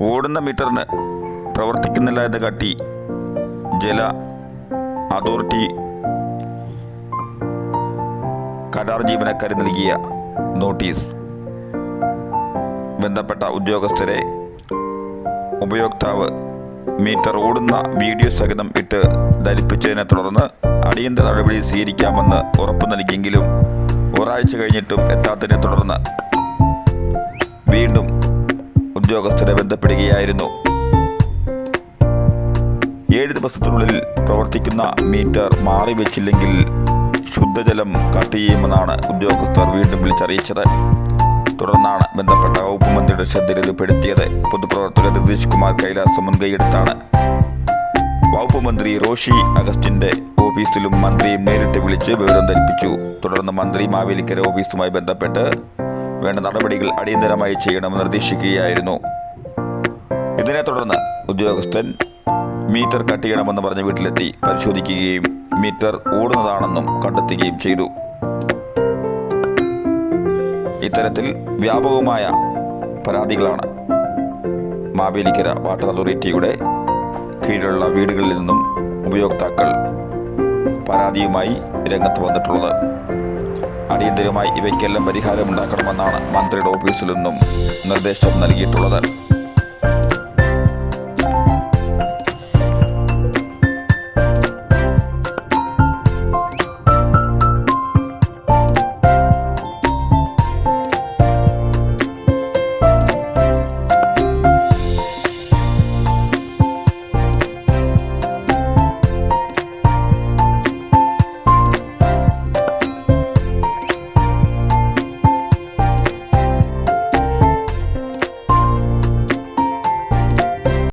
ഓടുന്ന മീറ്ററിന് പ്രവർത്തിക്കുന്നില്ല എന്ന് കാട്ടി ജല അതോറിറ്റി കരാർ ജീവനക്കാരി നൽകിയ നോട്ടീസ്. ബന്ധപ്പെട്ട ഉദ്യോഗസ്ഥരെ ഉപയോക്താവ് മീറ്റർ ഓടുന്ന വീഡിയോ സഹിതം ഇട്ട് ധരിപ്പിച്ചതിനെ തുടർന്ന് അടിയന്തര നടപടി സ്വീകരിക്കാമെന്ന് ഉറപ്പു നൽകിയെങ്കിലും ഒരാഴ്ച കഴിഞ്ഞിട്ടും എത്താത്തതിനെ തുടർന്ന് ഉദ്യോഗസ്ഥരെ ബന്ധപ്പെടുകയായിരുന്നു. ഏഴ് ദിവസത്തിനുള്ളിൽ പ്രവർത്തിക്കുന്ന മീറ്റർ മാറിവെച്ചില്ലെങ്കിൽ ശുദ്ധജലം കട്ട് ചെയ്യുമെന്നാണ് ഉദ്യോഗസ്ഥർ വീണ്ടും വിളിച്ചറിയിച്ചത്. തുടർന്നാണ് ബന്ധപ്പെട്ട വകുപ്പ് മന്ത്രിയുടെ ശ്രദ്ധയിൽ പെടുത്തിയത് പൊതുപ്രവർത്തകർ രതീഷ് കുമാർ കൈലാസം മുൻകൈയെടുത്താണ്. വകുപ്പ് മന്ത്രി റോഷി അഗസ്റ്റിന്റെ ഓഫീസിലും മന്ത്രിയും നേരിട്ട് വിളിച്ച് വിവരം ധരിപ്പിച്ചു. തുടർന്ന് മന്ത്രി മാവേലിക്കര ഓഫീസുമായി ബന്ധപ്പെട്ട് വേണ്ട നടപടികൾ അടിയന്തരമായി ചെയ്യണമെന്ന് നിർദ്ദേശിക്കുകയായിരുന്നു. ഇതിനെ തുടർന്ന് ഉദ്യോഗസ്ഥൻ മീറ്റർ കട്ട് ചെയ്യണമെന്ന് പറഞ്ഞ് വീട്ടിലെത്തി പരിശോധിക്കുകയും മീറ്റർ ഓടുന്നതാണെന്നും കണ്ടെത്തുകയും ചെയ്തു. ഇത്തരത്തിൽ വ്യാപകമായ പരാതികളാണ് മാവേലിക്കര വാട്ടർ അതോറിറ്റിയുടെ കീഴിലുള്ള വീടുകളിൽ നിന്നും ഉപയോക്താക്കൾ പരാതിയുമായി രംഗത്ത് വന്നിട്ടുള്ളത്. അടിയന്തരമായി ഇവയ്ക്കെല്ലാം പരിഹാരമുണ്ടാക്കണമെന്നാണ് മന്ത്രിയുടെ ഓഫീസിൽ നിന്നും നിർദ്ദേശം നൽകിയിട്ടുള്ളത്.